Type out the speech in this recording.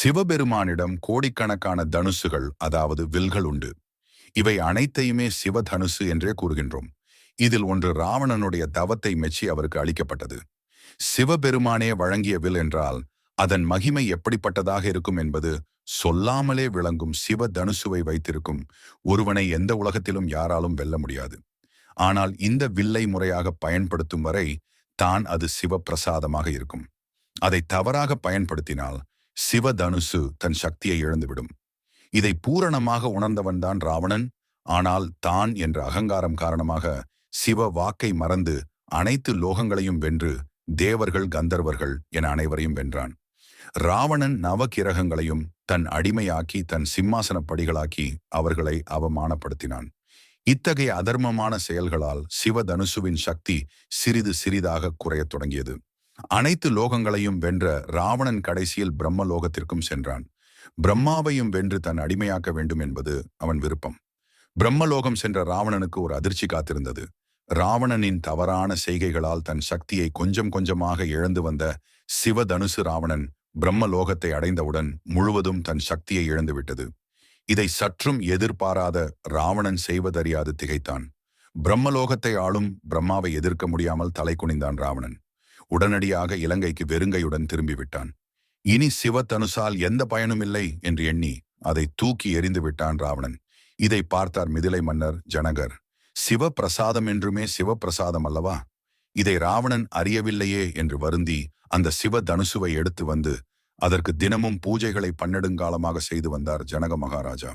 சிவபெருமானிடம் கோடிக்கணக்கான தனுசுகள் அதாவது வில்கள் உண்டு. இவை அனைத்தையுமே சிவதனுசு என்றே கூறுகின்றோம். இதில் ஒன்று ராவணனுடைய தவத்தை மெச்சி அவருக்கு அளிக்கப்பட்டது. சிவபெருமானே வழங்கிய வில் என்றால் அதன் மகிமை எப்படிப்பட்டதாக இருக்கும் என்பது சொல்லாமலே விளங்கும் சிவ தனுசுவை வைத்திருக்கும் ஒருவனை எந்த உலகத்திலும் யாராலும் வெல்ல முடியாது. ஆனால் இந்த வில்லை முறையாக பயன்படுத்தும் வரை தான் அது சிவப்பிரசாதமாக இருக்கும். அதை தவறாக பயன்படுத்தினால் சிவதனுசு தன் சக்தியை இழந்துவிடும். இதை பூரணமாக உணர்ந்தவன்தான் ராவணன். ஆனால் தான் என்ற அகங்காரம் காரணமாக சிவ வாக்கை மறந்து அனைத்து லோகங்களையும் வென்று தேவர்கள் கந்தர்வர்கள் என அனைவரையும் வென்றான். ராவணன் நவகிரகங்களையும் தன் அடிமையாக்கி தன் சிம்மாசன படிகளாக்கி அவர்களை அவமானப்படுத்தினான். இத்தகைய அதர்மமான செயல்களால் சிவதனுசுவின் சக்தி சிறிது சிறிதாக குறையத் தொடங்கியது. அனைத்து லோகங்களையும் வென்ற ராவணன் கடைசியில் பிரம்ம லோகத்திற்கும் சென்றான். பிரம்மாவையும் வென்று தன் அடிமையாக்க வேண்டும் என்பது அவன் விருப்பம். பிரம்மலோகம் சென்ற ராவணனுக்கு ஒரு அதிர்ச்சி காத்திருந்தது. ராவணனின் தவறான செய்கைகளால் தன் சக்தியை கொஞ்சம் கொஞ்சமாக இழந்து வந்த சிவதனுசு ராவணன் பிரம்மலோகத்தை அடைந்தவுடன் முழுவதும் தன் சக்தியை இழந்துவிட்டது இதை சற்றும் எதிர்பாராத ராவணன் செய்வதறியாது திகைத்தான். பிரம்மலோகத்தை ஆளும் பிரம்மாவை எதிர்க்க முடியாமல் தலை குனிந்தான் ராவணன். உடனடியாக இலங்கைக்கு வெறுங்கையுடன் திரும்பிவிட்டான். இனி சிவத்தனுசால் எந்த பயனும் இல்லை என்று எண்ணி அதை தூக்கி எறிந்து விட்டான் ராவணன். இதை பார்த்தார் மிதிலை மன்னர் ஜனகர். சிவப்பிரசாதம் என்றுமே சிவப்பிரசாதம் அல்லவா? இதை ராவணன் அறியவில்லையே என்று வருந்தி அந்த சிவ தனுசுவை எடுத்து வந்து அதற்கு தினமும் பூஜைகளை பன்னெடுங்காலமாக செய்து வந்தார் ஜனக மகாராஜா.